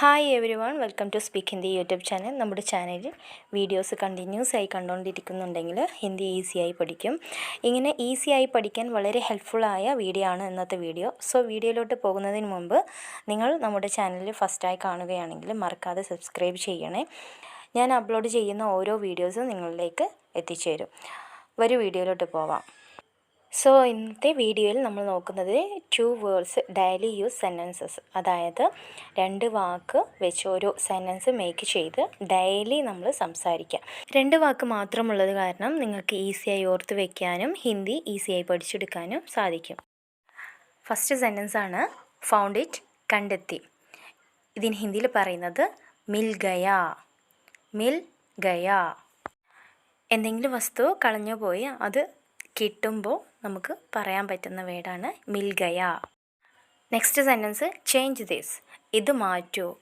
Hi everyone welcome to speak Hindi YouTube channel നമ്മുടെ ചാനലിൽ videos continuous ആയി കണ്ടുകൊണ്ടിരിക്കുന്നുണ്ടെങ്കിൽ ഹിന്ദി ഈസിയായി പഠിക്കും. ഇങ്ങനെ ഈസിയായി പഠിക്കാൻ വളരെ ഹെൽപ്ഫുള്ളായ വീഡിയോ ആണ് ഇന്നത്തെ വീഡിയോ സോ വീഡിയോയിലോട്ട് പോകുന്നതിന് മുമ്പ് നിങ്ങൾ നമ്മുടെ ചാനലിൽ ഫസ്റ്റായി കാണുകയാണെങ്കിൽ മറക്കാതെ സബ്സ്ക്രൈബ് ചെയ്യണേ. ഞാൻ അപ്ലോഡ് ചെയ്യുന്ന ഓരോ വീഡിയോസും നിങ്ങളിലേക്ക് എത്തിച്ചേരും. വരും വീഡിയോയിലോട്ട് പോവാം. സോ ഇന്നത്തെ വീഡിയോയിൽ നമ്മൾ നോക്കുന്നത് two words daily use sentences അതായത് രണ്ട് വാക്ക് വെച്ച് ഒരു സെന്റൻസ് മേക്ക് ചെയ്ത് ഡെയിലി നമ്മൾ സംസാരിക്കാം. രണ്ട് വാക്ക് മാത്രമുള്ളത് കാരണം നിങ്ങൾക്ക് ഈസിയായി ഓർത്ത് വയ്ക്കാനും ഹിന്ദി ഈസിയായി പഠിച്ചെടുക്കാനും സാധിക്കും. ഫസ്റ്റ് സെന്റൻസ് ആണ് ഫൗണ്ട് ഇറ്റ് കണ്ടെത്തി. ഇതിന് ഹിന്ദിയിൽ പറയുന്നത് മിൽ ഗയാ മിൽ ഗയാ. എന്തെങ്കിലും വസ്തു കളഞ്ഞു പോയി അത് കിട്ടുമ്പോൾ നമുക്ക് പറയാൻ പറ്റുന്ന വേർഡാണ് മിൽഗയ. നെക്സ്റ്റ് സെന്റൻസ് ചേഞ്ച് ദിസ് ഇത് മാറ്റൂ.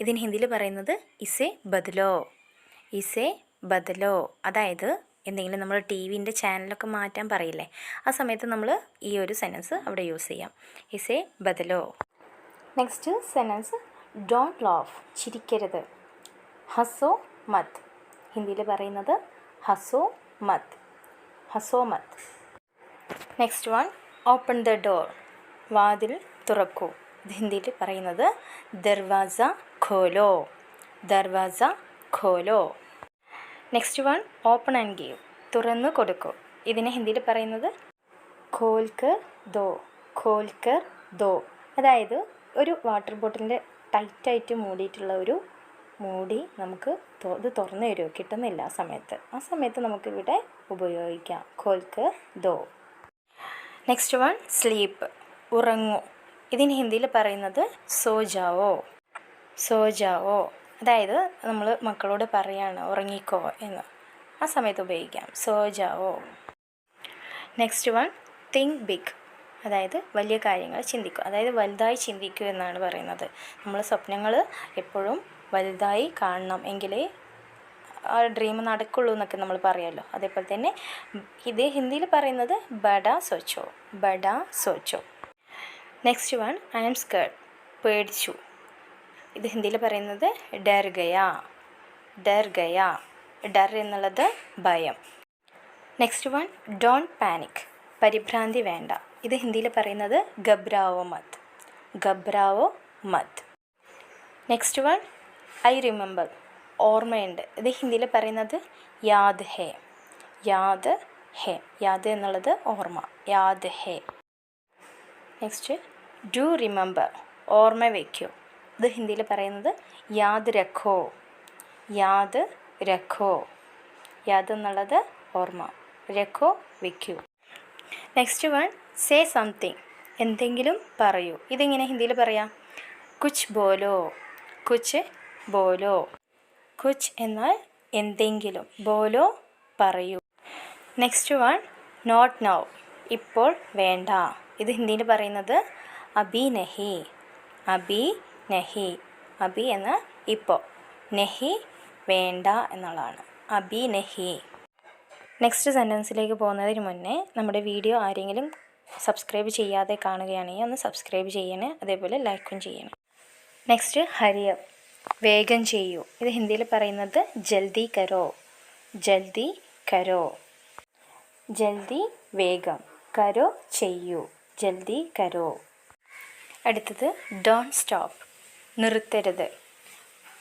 ഇതിന് ഹിന്ദിയിൽ പറയുന്നത് ഇസേ ബദലോ. ഇസേ ബദലോ. അതായത് എന്തെങ്കിലും നമ്മൾ ടി വിന്റെ ചാനലൊക്കെ മാറ്റാൻ പറയില്ലേ ആ സമയത്ത് നമ്മൾ ഈ ഒരു സെന്റൻസ് അവിടെ യൂസ് ചെയ്യാം. ഇസേ ബദലോ. നെക്സ്റ്റ് സെന്റൻസ് ഡോണ്ട് ലോഫ് ചിരിക്കരുത്. ഹസോ മത്. ഹിന്ദിയിൽ പറയുന്നത് ഹസോ മത്. ഹസോ മത് next one open the door വാതിൽ തുറക്കൂ. ഹിന്ദിയിൽ പറയുന്നത് ദർവാസ ഖോലോ. ദർവാസ ഖോലോ. Next one open and give തുറന്നു കൊടുക്കൂ. ഇതിനെ ഹിന്ദിയിൽ പറയുന്നത് ഖോൽക്കർ ദോ. ഖോൽക്കർ ദോ. അതായത് ഒരു വാട്ടർ ബോട്ടിലിന്റെ ടൈറ്റായിട്ട് മൂടിയിട്ടുള്ള ഒരു മൂടി നമുക്ക് ഇത് തുറന്നു തരുമോ കിട്ടുന്നില്ല ആ സമയത്ത്. ആ സമയത്ത് നമുക്കിവിടെ ഉപയോഗിക്കാം. കോൽക്ക് ദോ. നെക്സ്റ്റ് വൺ സ്ലീപ്പ് ഉറങ്ങൂ. ഇതിന് ഹിന്ദിയിൽ പറയുന്നത് സോജാവോ. സോജാവോ. അതായത് നമ്മൾ മക്കളോട് പറയാണ് ഉറങ്ങിക്കോ എന്ന്. ആ സമയത്ത് ഉപയോഗിക്കാം. സോജാവോ. നെക്സ്റ്റ് വൺ തിങ്ക് ബിഗ് അതായത് വലിയ കാര്യങ്ങൾ ചിന്തിക്കുക അതായത് വലുതായി ചിന്തിക്കുക എന്നാണ് പറയുന്നത്. നമ്മൾ സ്വപ്നങ്ങൾ എപ്പോഴും വലുതായി കാണണം എങ്കിലേ ആ ഡ്രീം നടക്കുള്ളൂ എന്നൊക്കെ നമ്മൾ പറയുമല്ലോ. അതേപോലെ തന്നെ ഇത് ഹിന്ദിയിൽ പറയുന്നത് ബഡ സോച്ചോ ബഡ സോച്ചോ. Next one I M scared പേടിച്ചു. ഇത് ഹിന്ദിയിൽ പറയുന്നത് ഡർ ഗയാ ഡർ ഗയാ. ഡർ എന്നുള്ളത് ഭയം. നെക്സ്റ്റ് വൺ ഡോൺ പാനിക് പരിഭ്രാന്തി വേണ്ട. ഇത് ഹിന്ദിയിൽ പറയുന്നത് ഗബ്രാവോ മത്. ഗബ്രാവോ മത്. നെക്സ്റ്റ് വൺ ഐ റിമെമ്പർ ഓർമ്മയുണ്ട്. ഇത് ഹിന്ദിയിൽ പറയുന്നത് യാദ് ഹേ. യാദ് ഹേ. യാദ് എന്നുള്ളത് ഓർമ്മ. യാദ് ഹേ. നെക്സ്റ്റ് ഡു റിമെമ്പർ ഓർമ്മ വയ്ക്കൂ ഇത് ഹിന്ദിയിൽ പറയുന്നത് യാദ് രഖോ. യാദ് രഖോ. യാദ് എന്നുള്ളത് ഓർമ്മ. രഖോ വയ്ക്കൂ നെക്സ്റ്റ് വൺ സേ സംതിങ് എന്തെങ്കിലും പറയൂ. ഇതെങ്ങനെ ഹിന്ദിയിൽ പറയാം? കുച്ച് ബോലോ. കുച്ച് ബോലോ. കുച്ച് എന്നാൽ എന്തെങ്കിലും ബോലോ പറയൂ. നെക്സ്റ്റ് വൺ നോട്ട് നൗ ഇപ്പോൾ വേണ്ട. ഇത് ഹിന്ദിയിൽ പറയുന്നത് അബി നഹി അബി നഹി അബി എന്ന ഇപ്പോൾ. നെഹി വേണ്ട എന്നുള്ളതാണ്. അബി നഹി നെക്സ്റ്റ് സെന്റൻസിലേക്ക് പോകുന്നതിന് മുന്നേ നമ്മുടെ വീഡിയോ ആരെങ്കിലും സബ്സ്ക്രൈബ് ചെയ്യാതെ കാണുകയാണെങ്കിൽ ഒന്ന് സബ്സ്ക്രൈബ് ചെയ്യണേ അതേപോലെ ലൈക്കും ചെയ്യണം. നെക്സ്റ്റ് ഹരിയപ്പ് വേഗം ചെയ്യൂ. ഇത് ഹിന്ദിയിൽ പറയുന്നത് ജൽദി കരോ. ജൽദി കരോ. ജൽദി വേഗം. കരോ ചെയ്യൂ. ജൽദി കരോ. അടുത്തത് ഡോൺ സ്റ്റോപ്പ്. നിർത്തരുത്.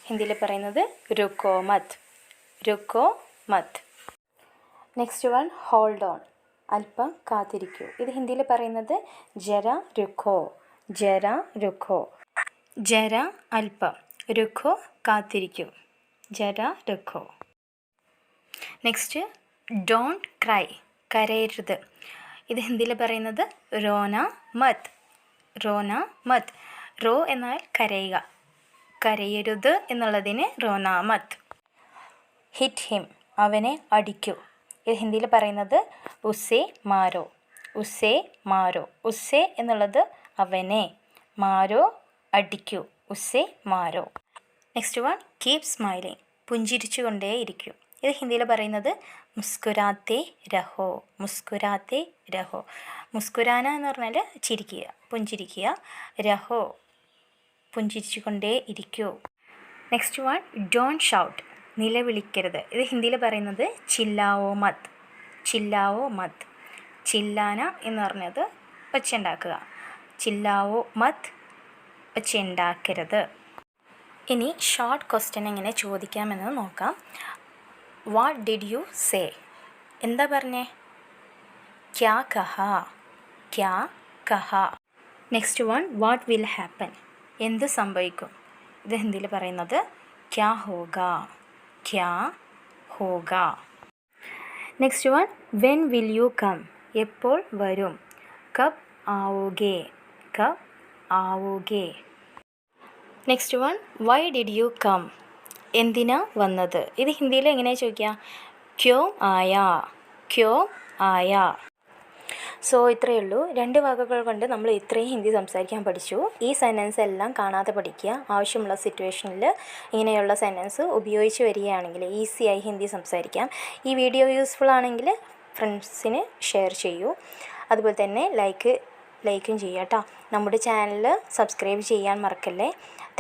ഹിന്ദിയിൽ പറയുന്നത് രുക്കോ മത്. രുക്കോ മത്. Next one hold on. അല്പം കാത്തിരിക്കൂ. ഇത് ഹിന്ദിയിൽ പറയുന്നത് ജര രുഖോ ജര രുഖോ ജര അല്പം. രുഖോ കാത്തിരിക്കും. ജര രുഖോ നെക്സ്റ്റ് ഡോണ്ട് ക്രൈ കരയരുത്. ഇത് ഹിന്ദിയിൽ പറയുന്നത് റോന മത്. റോന മത്. റോ എന്നാൽ കരയുക. കരയരുത് എന്നുള്ളതിന് റോന മത്. ഹിറ്റ് ഹിം അവനെ അടിക്കൂ. ഇത് ഹിന്ദിയിൽ പറയുന്നത് ഉസേ മാരോ. ഉസേ മാരോ. ഉസേ എന്നുള്ളത് അവനെ. മാരോ അടിക്കൂ. ഉസേ മാരോ. നെക്സ്റ്റ് വൺ കീപ് സ്മൈലിംഗ് പുഞ്ചിരിച്ചു കൊണ്ടേ ഇരിക്കൂ ഇത് ഹിന്ദിയിൽ പറയുന്നത് മുസ്കുരാത്തെ രഹോ മുസ്കുരാത്തെ രഹോ. മുസ്കുരാന എന്ന് പറഞ്ഞാൽ ചിരിക്കുക പുഞ്ചിരിക്കുക. രഹോ പുഞ്ചിരിച്ചുകൊണ്ടേ ഇരിക്കൂ നെക്സ്റ്റ് വൺ ഡോൺ ഷൗട്ട് നിലവിളിക്കരുത്. ഇത് ഹിന്ദിയിൽ പറയുന്നത് ചില്ലാവോ മത് ചില്ലാവോ മത്. ചില്ലാന എന്ന് പറഞ്ഞത് ഒച്ചുണ്ടാക്കുക ചില്ലാവോ മത് ഒച്ചയുണ്ടാക്കരുത്. ഇനി ഷോർട്ട് ക്വസ്റ്റ്യൻ എങ്ങനെ ചോദിക്കാമെന്ന് നോക്കാം. വാട്ട് ഡിഡ് യു സേ എന്താ പറഞ്ഞേ? ക്യാ കഹ ക്യാ കഹ. Next one what will happen എന്ത് സംഭവിക്കും? ഇത് ഹിന്ദിയിൽ പറയുന്നത് ക്യാ ഹോഗ ക്യാ ഹോഗ. Next one when will you come എപ്പോൾ വരും? കബ് ആവോഗേ കബ് ആവോഗേ next one why did you come എന്തിനാ വന്നത്? ഇത് ഹിന്ദിയിൽ എങ്ങനെയാണ് ചോദിക്കുക ക്യോ ആയാ? ക്യോ ആയാ? സോ ഇത്രയേ ഉള്ളൂ. രണ്ട് വാക്കുകൾ കൊണ്ട് നമ്മൾ ഇത്രയും ഹിന്ദി സംസാരിക്കാൻ പഠിച്ചു. ഈ സെന്റൻസ് എല്ലാം കാണാതെ പഠിക്കുക. ആവശ്യമുള്ള സിറ്റുവേഷനിൽ ഇങ്ങനെയുള്ള സെന്റൻസ് ഉപയോഗിച്ച് വരികയാണെങ്കിൽ ഈസിയായി ഹിന്ദി സംസാരിക്കാം. ഈ വീഡിയോ യൂസ്ഫുൾ ആണെങ്കിൽ ഫ്രണ്ട്സിന് ഷെയർ ചെയ്യൂ. അതുപോലെ തന്നെ ലൈക്ക് ലൈക്കും ചെയ്യുക കേട്ടോ നമ്മുടെ ചാനൽ സബ്സ്ക്രൈബ് ചെയ്യാൻ മറക്കല്ലേ?